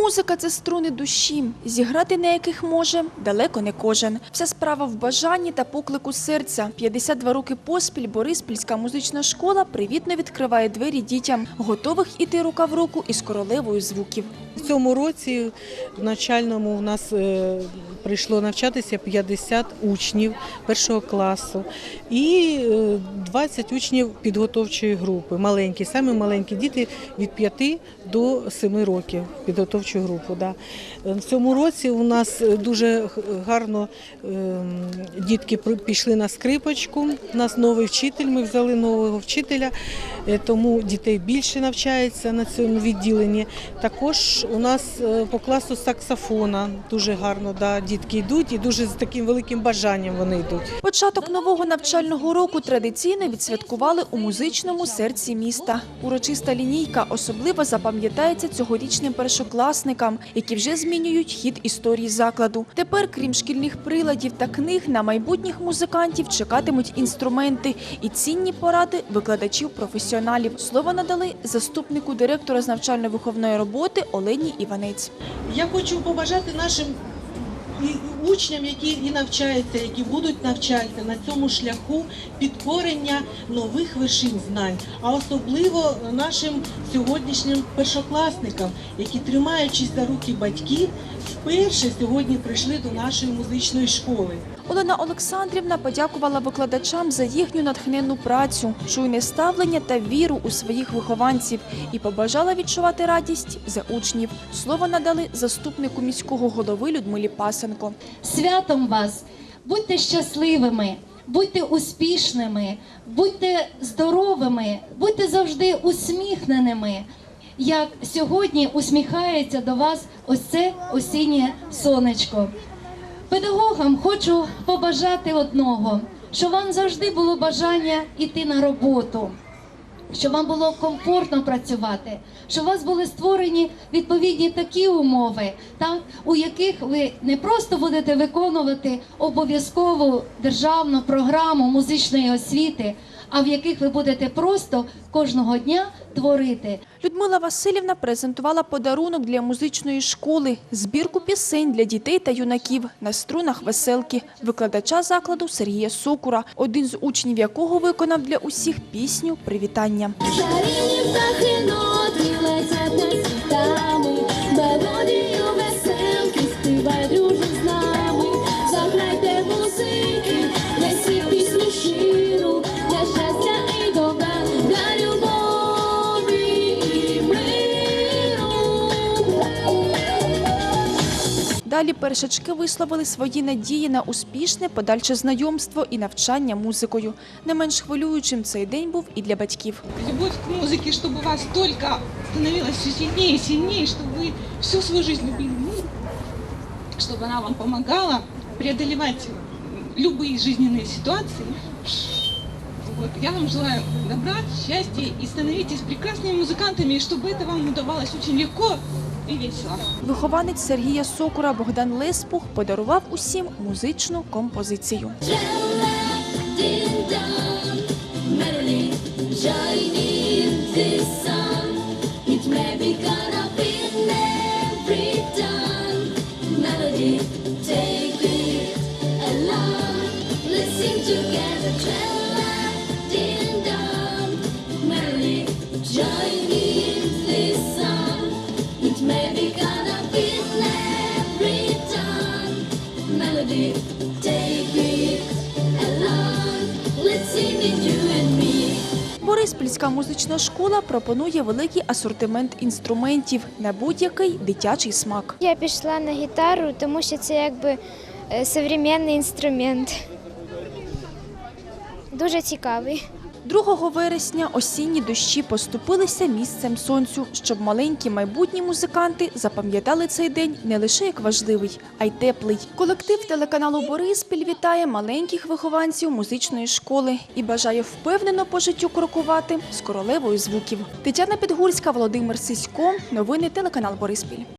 Музика це струни душі, зіграти на яких може далеко не кожен. Вся справа в бажанні та поклику серця. 52 роки поспіль Бориспільська музична школа привітно відкриває двері дітям, готових іти рука в руку із королевою звуків. В цьому році в начальному у нас е, прийшло навчатися 50 учнів першого класу і е, 20 учнів підготовчої групи. Маленькі, саме маленькі діти від 5 до 7 років підготовчу групу. Да. Е, В цьому році у нас е, дуже гарно е, дітки пішли на скрипочку. У нас новий вчитель, ми взяли нового вчителя, е, тому дітей більше навчається на цьому відділенні. Також у нас е, по класу саксофона дуже гарно да, дітки йдуть і дуже з таким великим бажанням вони йдуть. Початок нового навчального року традиційно відсвяткували у музичному серці міста. Урочиста лінійка особливо запам'ятається цьогорічним першокласникам, які вже змінюють хід історії закладу. Тепер, крім шкільних приладів та книг, на майбутніх музикантів чекатимуть інструменти і цінні поради викладачів-професіоналів. Слово надали заступнику директора з навчально-виховної роботи Олені Іванець. Я хочу побажати нашим і учням, які і навчаються, які будуть навчатися на цьому шляху підкорення нових вершин знань, а особливо нашим сьогоднішнім першокласникам, які тримаючись за руки батьків, вперше сьогодні прийшли до нашої музичної школи. Олена Олександрівна подякувала викладачам за їхню натхненну працю, чуйне ставлення та віру у своїх вихованців і побажала відчувати радість за учнів. Слово надали заступнику міського голови Людмилі Пасенко. Святом вас! Будьте щасливими, будьте успішними, будьте здоровими, будьте завжди усміхненими. Як сьогодні усміхається до вас ось це осіннє сонечко. Педагогам хочу побажати одного, що вам завжди було бажання йти на роботу, щоб вам було комфортно працювати, щоб у вас були створені відповідні такі умови, так, у яких ви не просто будете виконувати обов'язкову державну програму музичної освіти, а в яких ви будете просто кожного дня творити. Людмила Васильівна презентувала подарунок для музичної школи, збірку пісень для дітей та юнаків на струнах веселки, викладача закладу Сергія Сокура, один з учнів якого виконав для усіх пісню Привітання. Шарівні Далі першачки висловили свої надії на успішне подальше знайомство і навчання музикою. Не менш хвилюючим цей день був і для батьків. любовь к музыке, чтобы у вас только становилась все сильнее и сильнее, чтобы вы всю свою жизнь любили музыку, чтобы она вам помогала преодолевать любые жизненные ситуации. Вот. Я вам желаю добра, счастья и становитесь прекрасными музыкантами, и чтобы это вам удавалось очень легко и вийшла. Вихованець Сергія Сокура Богдан Леспух подарував усім музичну композицію. Бориспільська музична школа пропонує великий асортимент інструментів на будь-який дитячий смак. Я пішла на гітару, тому що це якби е, сучасний інструмент. Дуже цікавий. 2 вересня осінні дощі поступилися місцем сонцю, щоб маленькі майбутні музиканти запам'ятали цей день не лише як важливий, а й теплий. Колектив телеканалу Бориспіль вітає маленьких вихованців музичної школи і бажає впевнено по життю крокувати з королевою звуків. Тетяна Підгурська, Володимир Сисько. Новини телеканал Бориспіль.